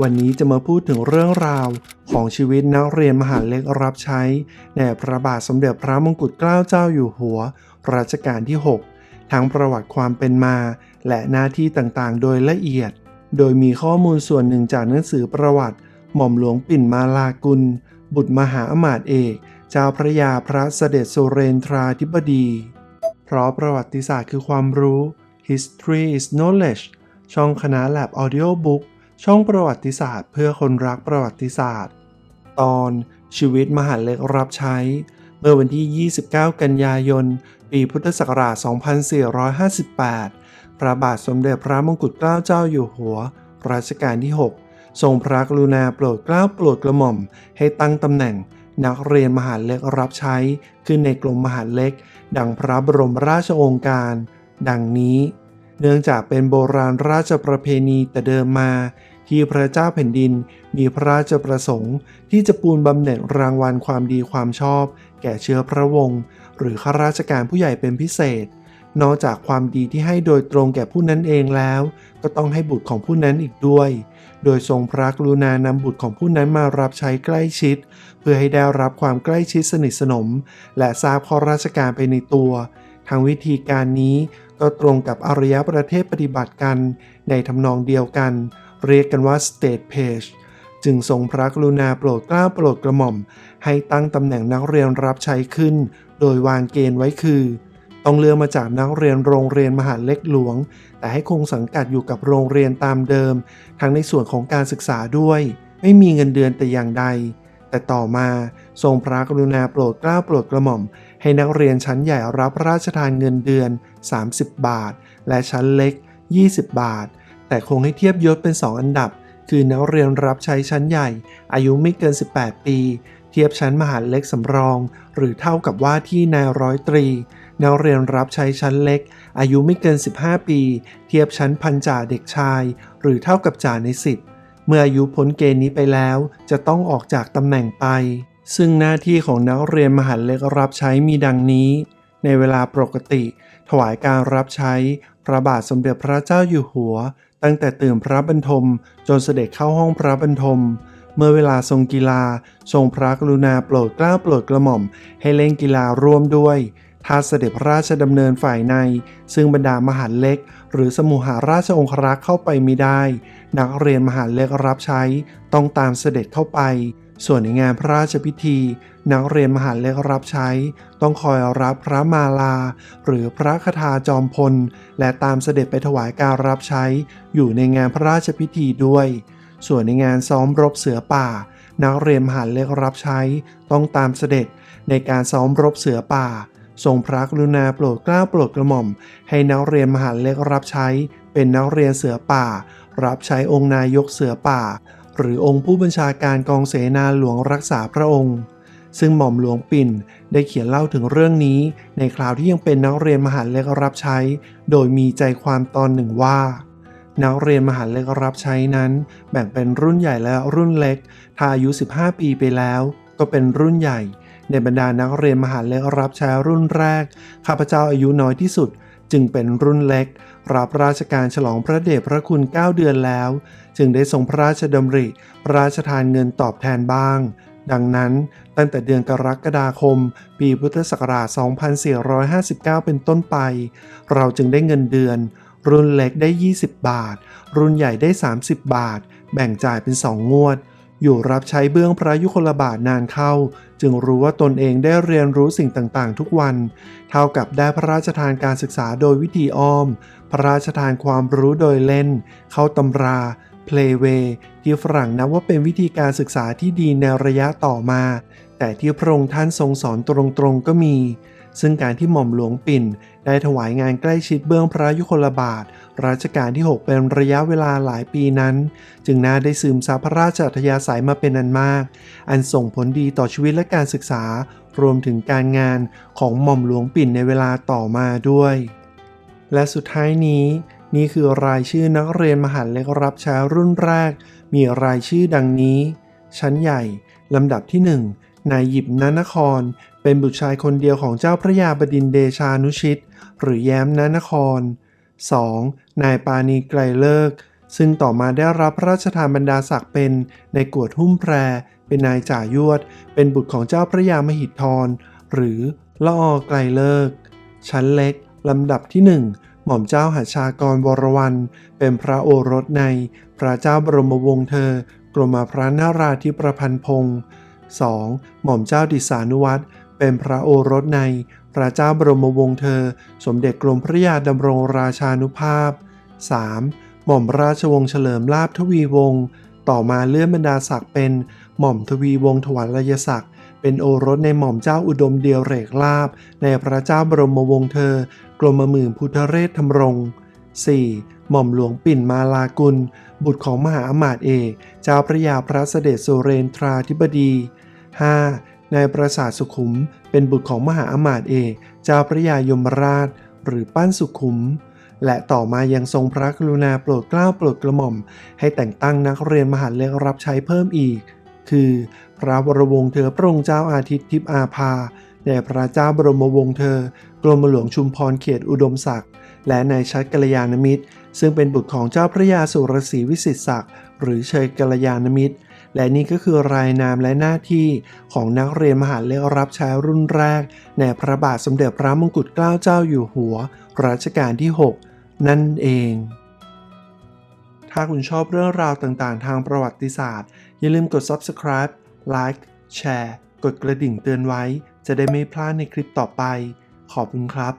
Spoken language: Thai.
วันนี้จะมาพูดถึงเรื่องราวของชีวิตนักเรียนมหาเล็กรับใช้ ในพระบาทสมเด็จพระมงกุฎเกล้าเจ้าอยู่หัว รัชกาลที่ 6 ทั้งประวัติความเป็นมา และหน้าที่ต่างๆ โดยละเอียด โดยมีข้อมูลส่วนหนึ่งจากหนังสือประวัติ หม่อมหลวงปิ่นมาลากุล บุตรมหาอมาตย์เอก เจ้าพระยาพระเสด็จสุเรนทราธิบดี เพราะประวัติศาสตร์คือความรู้ History is knowledge ช่องคณะ Lab Audio Book ช่องประวัติศาสตร์ เพื่อคนรักประวัติศาสตร์ ตอนชีวิตมหาเล็กรับใช้ เมื่อวันที่ 29 กันยายน ปีพุทธศักราช 2458 พระบาทสมเด็จพระมงกุฎเกล้าเจ้าอยู่หัว รัชกาลที่ 6 ทรงพระกรุณาโปรดเกล้าโปรดกระหม่อม ให้ตั้งตำแหน่งนักเรียนมหาเล็กรับใช้ ขึ้นในกรมมหาเล็ก ดังพระบรมราชโองการ ดังนี้ เนื่องจากเป็นโบราณราชประเพณีแต่เดิมมา ที่พระเจ้าแผ่นดิน มีพระราชประสงค์ ที่จะปูนบำเหน็จรางวัลความดีความชอบ แก่เชื้อพระวงศ์หรือข้าราชการผู้ใหญ่เป็นพิเศษ นอกจากความดีที่ให้โดยตรงแก่ผู้นั้นเองแล้ว ก็ต้องให้บุตรของผู้นั้นอีกด้วย โดยทรงพระกรุณานำบุตรของผู้นั้นมารับใช้ใกล้ชิด เพื่อให้ได้รับความใกล้ชิดสนิทสนม และทราบข้อราชการไปในตัวทางวิธีการนี้ก็ตรงกับอารยประเทศปฏิบัติกัน ในทำนองเดียวกัน เรียกกันว่า state page จึงทรงพระกรุณาโปรดเกล้าโปรดกระหม่อม ให้ตั้งตำแหน่งนักเรียนรับใช้ขึ้น โดยวางเกณฑ์ไว้คือ ต้องเลือกมาจากนักเรียนโรงเรียนมหาเล็กหลวง แต่ให้คงสังกัดอยู่กับโรงเรียนตามเดิม ทั้งในส่วนของการศึกษาด้วย ไม่มีเงินเดือนแต่อย่างใด แต่ต่อมาทรงพระกรุณาโปรดเกล้าโปรดกระหม่อม ให้นักเรียนชั้นใหญ่รับราชทานเงินเดือน 30 บาท และชั้นเล็ก 20 บาท แต่คงให้เทียบยศเป็น 2 อันดับ คือนักเรียนรับใช้ชั้นใหญ่ อายุไม่เกิน 18 ปี เทียบชั้นมหาเล็กสำรอง หรือเท่ากับว่าที่นายร้อยตรีนักเรียนรับใช้ชั้นเล็ก อายุไม่เกิน 15 ปี เทียบชั้นพันจ่าเด็กชาย หรือเท่ากับจ่าในสิบเมื่ออายุพ้นเกณฑ์นี้ไปแล้ว จะต้องออกจากตำแหน่งไป ซึ่งหน้าที่ของนักเรียนมหาเล็กรับใช้มีดังนี้ ในเวลาปกติ ถวายการรับใช้ พระบาทสมเด็จพระเจ้าอยู่หัว ตั้งแต่ตื่นพระบรรทมจนเสด็จเข้าห้องพระบรรทม เมื่อเวลาทรงกีฬา ทรงพระกรุณาโปรดเกล้าโปรดกระหม่อม ให้เล่นกีฬาร่วมด้วยถ้าเสด็จพระราชดำเนินฝ่ายใน ซึ่งบรรดามหาเล็ก หรือสมุหาราชองครักษ์เข้าไปไม่ได้ นักเรียนมหาเล็กรับใช้ ต้องตามเสด็จเข้าไป ส่วนในงานพระราชพิธี นักเรียนมหาเล็กรับใช้ ต้องคอยรับพระมาลา หรือพระคาถาจอมพล และตามเสด็จไปถวายการรับใช้ อยู่ในงานพระราชพิธีด้วย ส่วนในงานซ้อมรบเสือป่า นักเรียนมหาเล็กรับใช้ ต้องตามเสด็จในการซ้อมรบเสือป่า ทรงพระกรุณาโปรดเกล้าโปรดกระหม่อม ให้นักเรียนมหาเล็กรับใช้ เป็นนักเรียนเสือป่า รับใช้องค์นายกเสือป่า หรือองค์ผู้บัญชาการกองเสนาหลวงรักษาพระองค์ ซึ่งหม่อมหลวงปิ่นได้เขียนเล่าถึงเรื่องนี้ ในคราวที่ยังเป็นนักเรียนมหาเล็กรับใช้ โดยมีใจความตอนหนึ่งว่า นักเรียนมหาเล็กรับใช้นั้น แบ่งเป็นรุ่นใหญ่และรุ่นเล็ก ถ้าอายุ 15 ปีไปแล้ว ก็เป็นรุ่นใหญ่ ในบรรดานักเรียนมหาเล็กรับใช้รุ่นแรกข้าพเจ้าอายุน้อยที่สุด จึงเป็นรุ่นเล็ก รับราชการฉลองพระเดชพระคุณ 9 เดือนแล้ว จึงได้ทรงพระราชดำริ พระราชทานเงินตอบแทนบ้าง ดังนั้นตั้งแต่เดือนกรกฎาคม ปีพุทธศักราช 2459 เป็นต้นไป เราจึงได้เงินเดือน รุ่นเล็กได้ 20 บาท รุ่นใหญ่ได้ 30 บาท แบ่งจ่ายเป็น 2 งวด อยู่รับใช้เบื้องพระยุคลบาทนานเข้า จึงรู้ว่าตนเองได้เรียนรู้สิ่งต่างๆ ทุกวัน เท่ากับได้พระราชทานการศึกษาโดยวิธีอ้อม พระราชทานความรู้โดยเล่น เข้าตำรา Playway ที่ฝรั่งนับว่าเป็นวิธีการศึกษาที่ดีในระยะต่อมา แต่ที่พระองค์ท่านทรงสอนตรงๆก็มี ซึ่งการที่หม่อมหลวงปิ่น ได้ถวายงานใกล้ชิดเบื้องพระยุคลบาทรัชกาลที่ 6 เป็นระยะเวลาหลายปีนั้น จึงน่าได้ซึมซับพระราชอัธยาศัยมาเป็นอันมาก อันส่งผลดีต่อชีวิตและการศึกษา รวมถึงการงานของหม่อมหลวงปิ่นในเวลาต่อมาด้วย และสุดท้ายนี้ นี่คือรายชื่อนักเรียนมหาเล็กรับใช้รุ่นแรก มีรายชื่อดังนี้ ชั้นใหญ่ลำดับที่ 1นายหยิบนานคร เป็นบุตรชายคนเดียวของเจ้าพระยาบดินเดชานุชิต หรือแย้มนานคร 2. นายปานีไกลเลิก ซึ่งต่อมาได้รับพระราชทานบรรดาศักดิ์เป็นในกวดหุ้มแพร เป็นนายจ่ายวด เป็นบุตรของเจ้าพระยามหิดทรหรือละออไกลเลิก ชั้นเล็ก ลำดับที่หนึ่งหม่อมเจ้าหัชชากรวรวันเป็นพระโอรสใน พระเจ้าบรมวงศ์เธอ กรมพระนาราธิประพันธ์พงศ์ 2. หม่อมเจ้าดิสานุวัตร เป็นพระโอรสในพระเจ้าบรมวงศ์เธอ สมเด็จกรมพระยาดำรงราชานุภาพ 3. หม่อมราชวงศ์เฉลิมลาภทวีวงศ์ต่อมาเลื่อนบรรดาศักดิ์เป็นหม่อมทวีวงศ์ถวันรยศักดิ์เป็นโอรสในหม่อมเจ้าอุดมเดียวเรกลาบ ในพระเจ้าบรมวงศ์เธอ กรมหมื่นพุทธเรศธรรมรง 4. หม่อมหลวงปิ่นมาลากุล บุตรของมหาอมาตย์เอก เจ้าพระยาพระเสด็จสุเรนทราธิบดี 5. นายประสาทสุขุมเป็นบุตรของมหาอมาตย์เอกเจ้าพระยายมราช หรือปั้นสุขุม และต่อมายังทรงพระกรุณาโปรดเกล้าโปรดกระหม่อม ให้แต่งตั้งนักเรียนมหาเล็กรับใช้เพิ่มอีก คือ พระวรวงศ์เธอพระองค์เจ้าอาทิตย์ทิพอาภาแด่พระเจ้าบรมวงศ์เธอกรมหลวงชุมพรเขตอุดมศักดิ์และนายชัดกัลยาณมิตร ซึ่งเป็นบุตรของเจ้าพระยาสุรศรีวิสิตศักดิ์หรือเชยกัลยาณมิตร และนี่ก็คือรายนามและหน้าที่ของนักเรียนมหาเล็กรับใช้รุ่นแรก ในพระบาทสมเด็จพระมงกุฎเกล้าเจ้าอยู่หัว รัชกาลที่ 6 นั่นเอง ถ้าคุณชอบเรื่องราวต่างๆ ทางประวัติศาสตร์ อย่าลืมกด subscribe like แชร์ กดกระดิ่งเตือนไว้ จะได้ไม่พลาดในคลิปต่อไป ขอบคุณครับ